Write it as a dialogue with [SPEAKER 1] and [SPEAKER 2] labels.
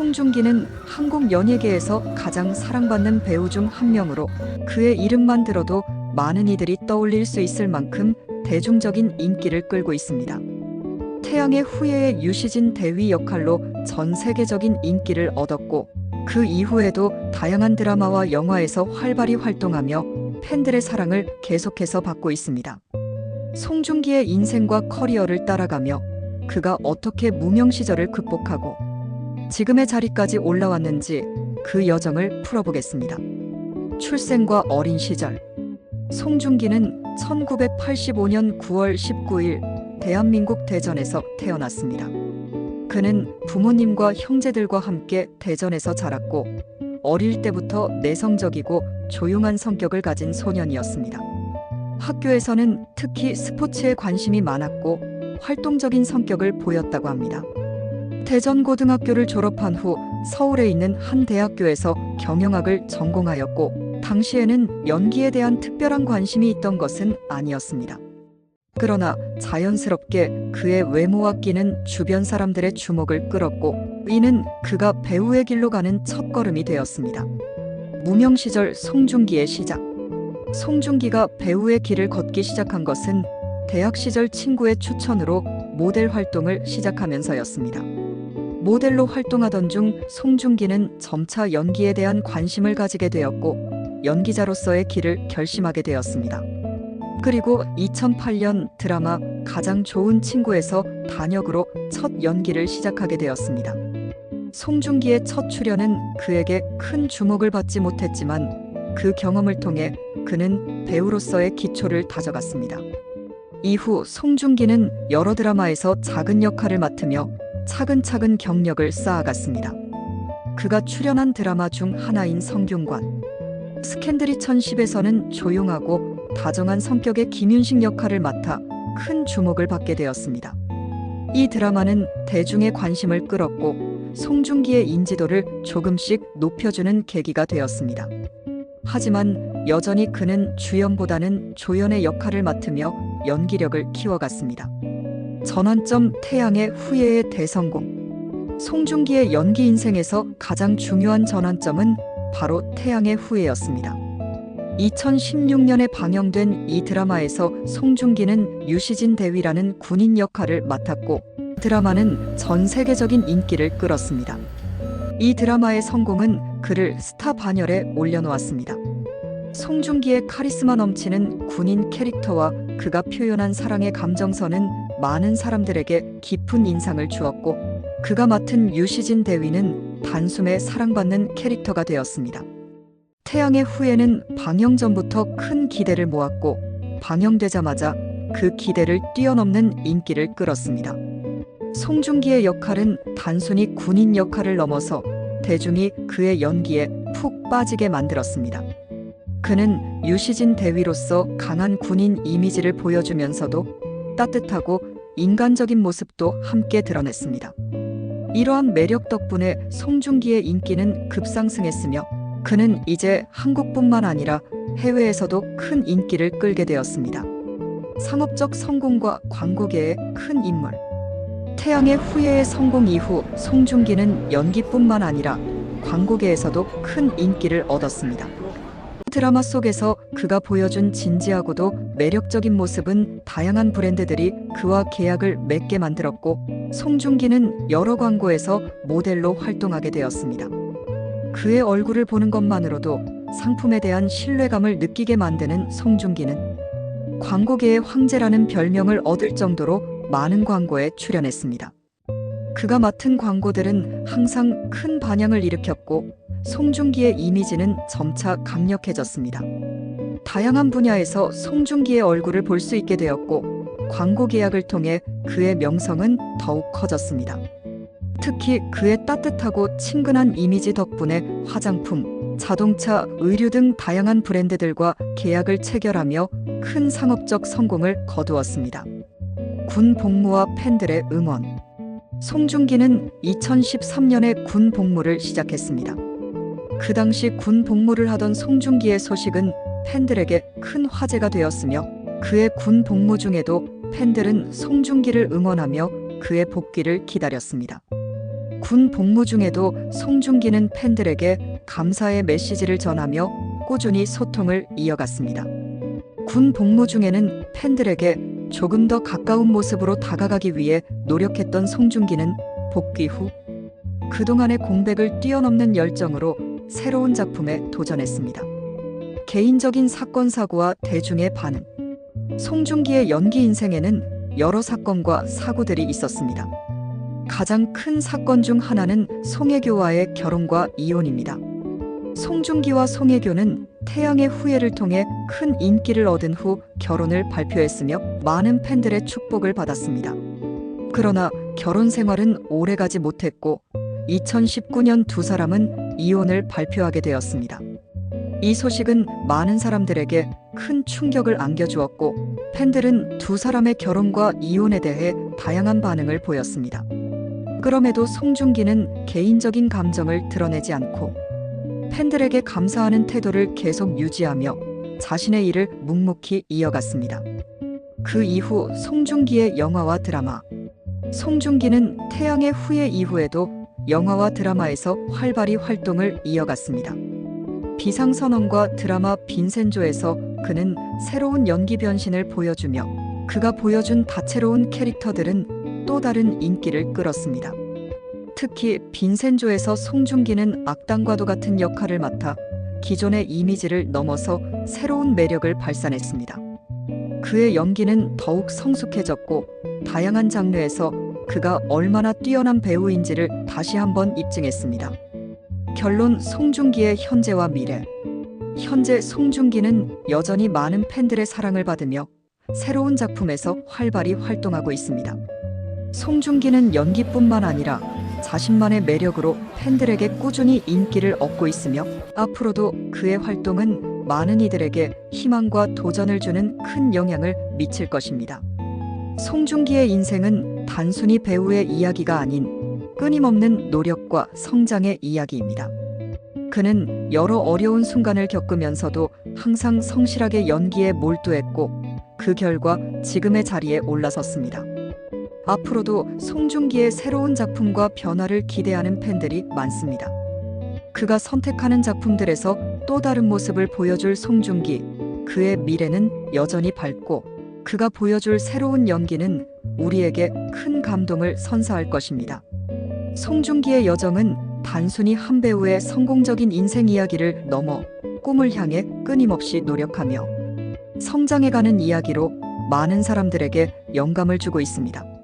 [SPEAKER 1] 송중기는 한국 연예계에서 가장 사랑받는 배우 중 한 명으로 그의 이름만 들어도 많은 이들이 떠올릴 수 있을 만큼 대중적인 인기를 끌고 있습니다. 태양의 후예의 유시진 대위 역할로 전 세계적인 인기를 얻었고 그 이후에도 다양한 드라마와 영화에서 활발히 활동하며 팬들의 사랑을 계속해서 받고 있습니다. 송중기의 인생과 커리어를 따라가며 그가 어떻게 무명 시절을 극복하고 지금의 자리까지 올라왔는지 그 여정을 풀어보겠습니다. 출생과 어린 시절 송중기는 1985년 9월 19일 대한민국 대전에서 태어났습니다. 그는 부모님과 형제들과 함께 대전에서 자랐고 어릴 때부터 내성적이고 조용한 성격을 가진 소년이었습니다. 학교에서는 특히 스포츠에 관심이 많았고 활동적인 성격을 보였다고 합니다. 대전고등학교를 졸업한 후 서울에 있는 한 대학교에서 경영학을 전공하였고 당시에는 연기에 대한 특별한 관심이 있던 것은 아니었습니다. 그러나 자연스럽게 그의 외모와 끼는 주변 사람들의 주목을 끌었고 이는 그가 배우의 길로 가는 첫걸음이 되었습니다. 무명 시절 송중기의 시작. 송중기가 배우의 길을 걷기 시작한 것은 대학 시절 친구의 추천으로 모델 활동을 시작하면서였습니다. 모델로 활동하던 중 송중기는 점차 연기에 대한 관심을 가지게 되었고 연기자로서의 길을 결심하게 되었습니다. 그리고 2008년 드라마 가장 좋은 친구에서 단역으로 첫 연기를 시작하게 되었습니다. 송중기의 첫 출연은 그에게 큰 주목을 받지 못했지만 그 경험을 통해 그는 배우로서의 기초를 다져갔습니다. 이후 송중기는 여러 드라마에서 작은 역할을 맡으며 차근차근 경력을 쌓아갔습니다. 그가 출연한 드라마 중 하나인 성균관. 스캔들이 1010에서는 조용하고 다정한 성격의 김윤식 역할을 맡아 큰 주목을 받게 되었습니다. 이 드라마는 대중의 관심을 끌었고 송중기의 인지도를 조금씩 높여주는 계기가 되었습니다. 하지만 여전히 그는 주연보다는 조연의 역할을 맡으며 연기력을 키워갔습니다. 전환점 태양의 후예의 대성공. 송중기의 연기 인생에서 가장 중요한 전환점은 바로 태양의 후예였습니다. 2016년에 방영된 이 드라마에서 송중기는 유시진 대위라는 군인 역할을 맡았고 드라마는 전 세계적인 인기를 끌었습니다. 이 드라마의 성공은 그를 스타 반열에 올려놓았습니다. 송중기의 카리스마 넘치는 군인 캐릭터와 그가 표현한 사랑의 감정선은 많은 사람들에게 깊은 인상을 주었고 그가 맡은 유시진 대위는 단숨에 사랑받는 캐릭터가 되었습니다. 태양의 후예는 방영 전부터 큰 기대를 모았고 방영되자마자 그 기대를 뛰어넘는 인기를 끌었습니다. 송중기의 역할은 단순히 군인 역할을 넘어서 대중이 그의 연기에 푹 빠지게 만들었습니다. 그는 유시진 대위로서 강한 군인 이미지를 보여주면서도 따뜻하고 인간적인 모습도 함께 드러냈습니다. 이러한 매력 덕분에 송중기의 인기는 급상승했으며 그는 이제 한국뿐만 아니라 해외에서도 큰 인기를 끌게 되었습니다. 상업적 성공과 광고계의 큰 인물. 태양의 후예의 성공 이후 송중기는 연기뿐만 아니라 광고계에서도 큰 인기를 얻었습니다. 드라마 속에서 그가 보여준 진지하고도 매력적인 모습은 다양한 브랜드들이 그와 계약을 맺게 만들었고 송중기는 여러 광고에서 모델로 활동하게 되었습니다. 그의 얼굴을 보는 것만으로도 상품에 대한 신뢰감을 느끼게 만드는 송중기는 광고계의 황제라는 별명을 얻을 정도로 많은 광고에 출연했습니다. 그가 맡은 광고들은 항상 큰 반향을 일으켰고 송중기의 이미지는 점차 강력해졌습니다. 다양한 분야에서 송중기의 얼굴을 볼 수 있게 되었고 광고 계약을 통해 그의 명성은 더욱 커졌습니다. 특히 그의 따뜻하고 친근한 이미지 덕분에 화장품, 자동차, 의류 등 다양한 브랜드들과 계약을 체결하며 큰 상업적 성공을 거두었습니다. 군 복무와 팬들의 응원. 송중기는 2013년에 군 복무를 시작했습니다. 그 당시 군 복무를 하던 송중기의 소식은 팬들에게 큰 화제가 되었으며 그의 군 복무 중에도 팬들은 송중기를 응원하며 그의 복귀를 기다렸습니다. 군 복무 중에도 송중기는 팬들에게 감사의 메시지를 전하며 꾸준히 소통을 이어갔습니다. 군 복무 중에는 팬들에게 조금 더 가까운 모습으로 다가가기 위해 노력했던 송중기는 복귀 후 그동안의 공백을 뛰어넘는 열정으로 새로운 작품에 도전했습니다. 개인적인 사건 사고와 대중의 반응. 송중기의 연기 인생에는 여러 사건과 사고들이 있었습니다. 가장 큰 사건 중 하나는 송혜교와의 결혼과 이혼입니다. 송중기와 송혜교는 태양의 후예를 통해 큰 인기를 얻은 후 결혼을 발표했으며 많은 팬들의 축복을 받았습니다. 그러나 결혼 생활은 오래가지 못했고 2019년 두 사람은 이혼을 발표하게 되었습니다. 이 소식은 많은 사람들에게 큰 충격을 안겨주었고 팬들은 두 사람의 결혼과 이혼에 대해 다양한 반응을 보였습니다. 그럼에도 송중기는 개인적인 감정을 드러내지 않고 팬들에게 감사하는 태도를 계속 유지하며 자신의 일을 묵묵히 이어갔습니다. 그 이후 송중기의 영화와 드라마 송중기는 태양의 후예 이후에도 영화와 드라마에서 활발히 활동을 이어갔습니다. 비상선언과 드라마 빈센조에서 그는 새로운 연기 변신을 보여주며 그가 보여준 다채로운 캐릭터들은 또 다른 인기를 끌었습니다. 특히 빈센조에서 송중기는 악당과도 같은 역할을 맡아 기존의 이미지를 넘어서 새로운 매력을 발산했습니다. 그의 연기는 더욱 성숙해졌고 다양한 장르에서 그가 얼마나 뛰어난 배우인지를 다시 한번 입증했습니다. 결론 송중기의 현재와 미래. 현재 송중기는 여전히 많은 팬들의 사랑을 받으며 새로운 작품에서 활발히 활동하고 있습니다. 송중기는 연기뿐만 아니라 자신만의 매력으로 팬들에게 꾸준히 인기를 얻고 있으며 앞으로도 그의 활동은 많은 이들에게 희망과 도전을 주는 큰 영향을 미칠 것입니다. 송중기의 인생은 단순히 배우의 이야기가 아닌 끊임없는 노력과 성장의 이야기입니다. 그는 여러 어려운 순간을 겪으면서도 항상 성실하게 연기에 몰두했고 그 결과 지금의 자리에 올라섰습니다. 앞으로도 송중기의 새로운 작품과 변화를 기대하는 팬들이 많습니다. 그가 선택하는 작품들에서 또 다른 모습을 보여줄 송중기. 그의 미래는 여전히 밝고 그가 보여줄 새로운 연기는 우리에게 큰 감동을 선사할 것입니다. 송중기의 여정은 단순히 한 배우의 성공적인 인생 이야기를 넘어 꿈을 향해 끊임없이 노력하며 성장해가는 이야기로 많은 사람들에게 영감을 주고 있습니다.